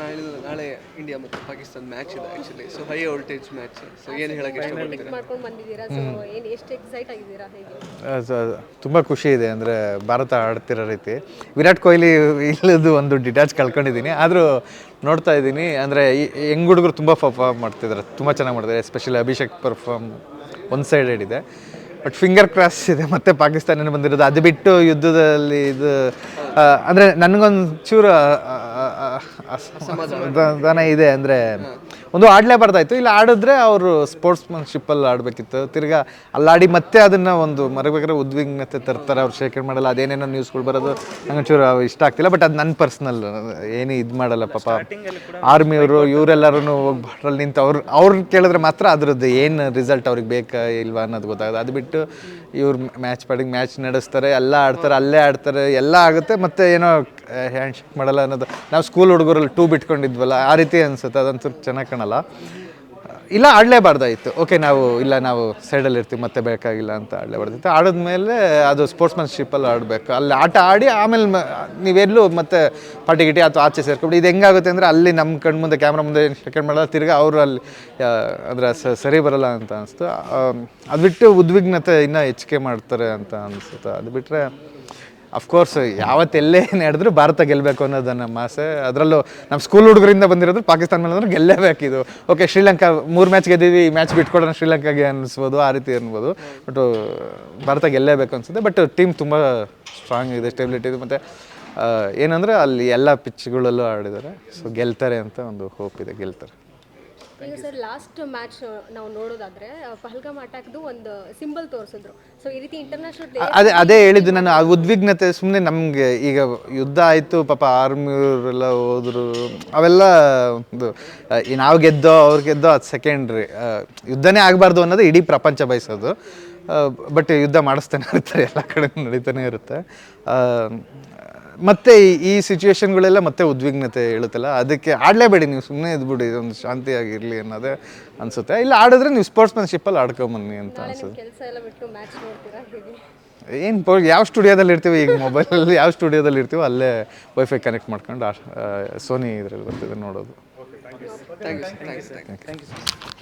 ನಾಳೆ ನಾಳೆ ಇಂಡಿಯಾ ಮತ್ತು ಪಾಕಿಸ್ತಾನ ಮ್ಯಾಚ್ ಇದೆ actually so high voltage match so ಏನು ಹೇಳಕ್ಕೆ ಇಷ್ಟಪಡ್ತೀರಾ? ಮಾಡ್ಕೊಂಡು ಬಂದಿದ್ದೀರಾ? ಸೊ ಏನು ಎಷ್ಟು ಎಕ್ಸೈಟ್ ಆಗಿದ್ದೀರಾ ಹೇಗೆ? ತುಂಬ ಖುಷಿ ಇದೆ ಅಂದರೆ ಭಾರತ ಆಡ್ತಿರೋ ರೀತಿ. ವಿರಾಟ್ ಕೊಹ್ಲಿ ಇಲ್ಲದು ಒಂದು ಡಿಟ್ಯಾಚ್ ಕಳ್ಕೊಂಡಿದ್ದೀನಿ. ಆದರೂ ನೋಡ್ತಾ ಇದ್ದೀನಿ. ಅಂದರೆ ಹೆಂಗ್ ಹುಡುಗರು ತುಂಬ ಪರ್ಫಾರ್ಮ್ ಮಾಡ್ತಿದ್ದಾರೆ ತುಂಬ ಚೆನ್ನಾಗಿ ಮಾಡ್ತಿದ್ದಾರೆ especially Abhishek perform one sided ಇದೆ. ಬಟ್ ಫಿಂಗರ್ ಕ್ರಾಸ್ ಇದೆ. ಮತ್ತೆ ಪಾಕಿಸ್ತಾನ ಬಂದಿರೋದು? ಅದು ಬಿಟ್ಟು ಯುದ್ಧದಲ್ಲಿ ಇದು ಅಂದರೆ ನನಗೊಂದು ಚೂರು ಅಸಮಾಧಾನ. ಇದೆ ಅಂದರೆ ಒಂದು ಆಡಲೇ ಆಡಲೇಬಾರ್ದಾಯ್ತು ಇಲ್ಲ ಆಡಿದ್ರೆ ಅವರು ಸ್ಪೋರ್ಟ್ಸ್ಮನ್ಶಿಪ್ಪಲ್ಲಿ ಆಡಬೇಕಿತ್ತು. ತಿರ್ಗಾ ಅಲ್ಲಾಡಿ ಮತ್ತೆ ಅದನ್ನು ಒಂದು ಮರಬೇಕಾದ್ರೆ ಉದ್ವಿಗ್ನತೆ ತರ್ತಾರೆ. ಅವ್ರು ಶೇಖರಣೆ ಮಾಡಲ್ಲ ಅದೇನೇನೋ ನ್ಯೂಸ್ಗಳು ಬರೋದು ನಂಗೆ ಚೂರು ಇಷ್ಟ ಆಗ್ತಿಲ್ಲ. ಬಟ್ ಅದು ನನ್ನ ಪರ್ಸ್ನಲ್ ಏನು ಇದು ಮಾಡಲ್ಲ ಪಾಪ. ಆರ್ಮಿಯವರು ಇವರೆಲ್ಲರೂ ಹೋಗಿ ನಿಂತು ಅವ್ರು ಅವ್ರು ಕೇಳಿದ್ರೆ ಮಾತ್ರ ಅದ್ರದ್ದು ಏನು ರಿಸಲ್ಟ್ ಅವ್ರಿಗೆ ಬೇಕಾ ಇಲ್ವಾ ಅನ್ನೋದು ಗೊತ್ತಾಗುತ್ತೆ ಅದು ಬಿಟ್ಟು ಇವ್ರು ಮ್ಯಾಚ್ ಪಾಡಿಗೆ ಮ್ಯಾಚ್ ನಡೆಸ್ತಾರೆ ಎಲ್ಲ ಆಡ್ತಾರೆ ಅಲ್ಲೇ ಆಡ್ತಾರೆ ಎಲ್ಲ ಆಗುತ್ತೆ. ಮತ್ತು ಏನೋ ಹ್ಯಾಂಡ್ ಶೇಕ್ ಮಾಡಲ್ಲ ಅನ್ನೋದು. ನಾವು ಸ್ಕೂಲ್ ಹುಡುಗರಲ್ಲಿ ಟೂ ಬಿಟ್ಕೊಂಡಿದ್ವಲ್ಲ, ಆ ರೀತಿ ಅನ್ಸುತ್ತೆ, ಅದಂತೂ ಚೆನ್ನಾಗಿ ಕಾಣಲ್ಲ. ಇಲ್ಲ ಆಡಲೇಬಾರ್ದಾಯಿತ್ತು ಓಕೆ ನಾವು, ಇಲ್ಲ, ನಾವು ಸೈಡಲ್ಲಿ ಇರ್ತೀವಿ, ಮತ್ತೆ ಬೇಕಾಗಿಲ್ಲ ಅಂತ ಆಡಲೇಬಾರ್ದಿತ್ತು ಆಡಿದ್ಮೇಲೆ ಅದು ಸ್ಪೋರ್ಟ್ಸ್ಮನ್ಶಿಪ್ಪಲ್ಲಿ ಆಡಬೇಕು. ಅಲ್ಲಿ ಆಟ ಆಡಿ, ಆಮೇಲೆ ಮ- ನೀವೆಲ್ಲೂ ಮತ್ತೆ ಪಾರ್ಟಿ ಗಿಟಿ ಅಥವಾ ಆಚೆ ಸೇರ್ಕೊಂಡು ಇದು ಹೆಂಗಾಗುತ್ತೆ ಅಂದರೆ ಅಲ್ಲಿ ನಮ್ಮ ಕಣ್ಣು ಮುಂದೆ ಕ್ಯಾಮ್ರಾ ಮುಂದೆ ಸೆಕೆಂಡ್ ಮಾಡಲ್ಲ, ತಿರ್ಗಿ ಅವರು ಅಲ್ಲಿ ಅಂದರೆ ಸರಿ ಬರಲ್ಲ ಅಂತ ಅನಿಸ್ತು ಅದು ಬಿಟ್ಟು ಉದ್ವಿಗ್ನತೆ ಇನ್ನೂ ಹೆಚ್ಚಿಗೆ ಮಾಡ್ತಾರೆ ಅಂತ ಅನಿಸುತ್ತೆ. ಅದು ಬಿಟ್ಟರೆ ಅಫ್ಕೋರ್ಸ್ ಯಾವತ್ತೆಲ್ಲೇ ನಡೆದ್ರು ಭಾರತ ಗೆಲ್ಲಬೇಕು ಅನ್ನೋದು ನಮ್ಮ ಆಸೆ ಅದರಲ್ಲೂ ನಮ್ಮ ಸ್ಕೂಲ್ ಹುಡುಗರಿಂದ ಬಂದಿರೋದು ಪಾಕಿಸ್ತಾನ ಮೇಲೆ ಅಂದ್ರೆ ಗೆಲ್ಲೇಬೇಕು ಇದು. ಓಕೆ ಶ್ರೀಲಂಕಾ, ಮೂರು ಮ್ಯಾಚ್ ಗೆದ್ದೀವಿ, ಈ ಮ್ಯಾಚ್ ಬಿಟ್ಕೊಡೋಣ ಶ್ರೀಲಂಕಾಗೆ ಅನ್ನಿಸ್ಬೋದು, ಆ ರೀತಿ ಅನ್ಬೋದು ಬಟ್ ಭಾರತ ಗೆಲ್ಲೇಬೇಕು ಅನಿಸುತ್ತೆ. ಬಟ್ ಟೀಮ್ ತುಂಬ ಸ್ಟ್ರಾಂಗ್ ಇದೆ ಸ್ಟೆಬಿಲಿಟಿ ಇದೆ. ಮತ್ತು ಏನಂದರೆ ಅಲ್ಲಿ ಎಲ್ಲ ಪಿಚ್ಗಳಲ್ಲೂ ಆಡಿದ್ದಾರೆ. ಸೊ ಗೆಲ್ತಾರೆ ಅಂತ ಒಂದು ಹೋಪ್ ಇದೆ, ಗೆಲ್ತಾರೆ. ಈಗ ಸರ್ ಲಾಸ್ಟ್ ಮ್ಯಾಚ್ ನಾವು ನೋಡೋದಾದ್ರೆ ಪಹಲ್ಗಾಮ್ ಅಟ್ಯಾಕ್ದು ಒಂದು ಸಿಂಬಲ್ ತೋರಿಸಿದ್ರು. ಸೊ ಈ ರೀತಿ ಇಂಟರ್ನ್ಯಾಷನಲ್ ಅದೇ ಅದೇ ಹೇಳಿದ್ದು ನಾನು ಆ ಉದ್ವಿಗ್ನತೆ ಸುಮ್ಮನೆ ನಮಗೆ ಈಗ ಯುದ್ಧ ಆಯಿತು ಪಾಪ ಆರ್ಮಿಯವರೆಲ್ಲ ಹೋದ್ರು ಅವೆಲ್ಲ ಒಂದು ಈ ನಾವು ಗೆದ್ದೋ ಅವ್ರು ಗೆದ್ದೋ ಅದು ಸೆಕೆಂಡ್ರಿ ಯುದ್ಧನೇ ಆಗಬಾರ್ದು ಅನ್ನೋದು ಇಡೀ ಪ್ರಪಂಚ ಬಯಸೋದು. ಬಟ್ ಯುದ್ಧ ಮಾಡಿಸ್ತಾನೆ ಇರ್ತಾರೆ ಎಲ್ಲ ಕಡೆ ನಡೀತಾನೆ ಇರುತ್ತೆ. ಮತ್ತೆ ಈ- ಈ ಸಿಚುವೇಶನ್ಗಳೆಲ್ಲ ಮತ್ತೆ ಉದ್ವಿಗ್ನತೆ ಹೇಳುತ್ತಲ್ಲ? ಅದಕ್ಕೆ ಆಡಲೇಬೇಡಿ ನೀವು ಸುಮ್ಮನೆ ಇದ್ಬಿಡಿ ಒಂದು ಶಾಂತಿಯಾಗಿರಲಿ ಅನ್ನೋದೇ ಅನಿಸುತ್ತೆ. ಇಲ್ಲ ಆಡಿದ್ರೆ ನೀವು ಸ್ಪೋರ್ಟ್ಸ್ಮನ್ಶಿಪ್ಪಲ್ಲಿ ಆಡ್ಕೊಂಬನ್ನಿ ಅಂತ ಅನ್ಸುತ್ತೆ. ಕೆಲಸ ಎಲ್ಲ ಬಿಟ್ಟು ಮ್ಯಾಚ್ ನೋಡ್ತೀರಾ ಹೇಗೆ? ಏನು ಯಾವ ಸ್ಟುಡಿಯೋದಲ್ಲಿ ಇರ್ತೀವಿ ಈಗ ಮೊಬೈಲಲ್ಲಿ ಯಾವ ಸ್ಟುಡಿಯೋದಲ್ಲಿ ಇರ್ತೀವೋ ಅಲ್ಲೇ ವೈಫೈ ಕನೆಕ್ಟ್ ಮಾಡ್ಕೊಂಡು ಸೋನಿ ಇದರಲ್ಲಿ ಬರ್ತಿದೆ ನೋಡೋದು.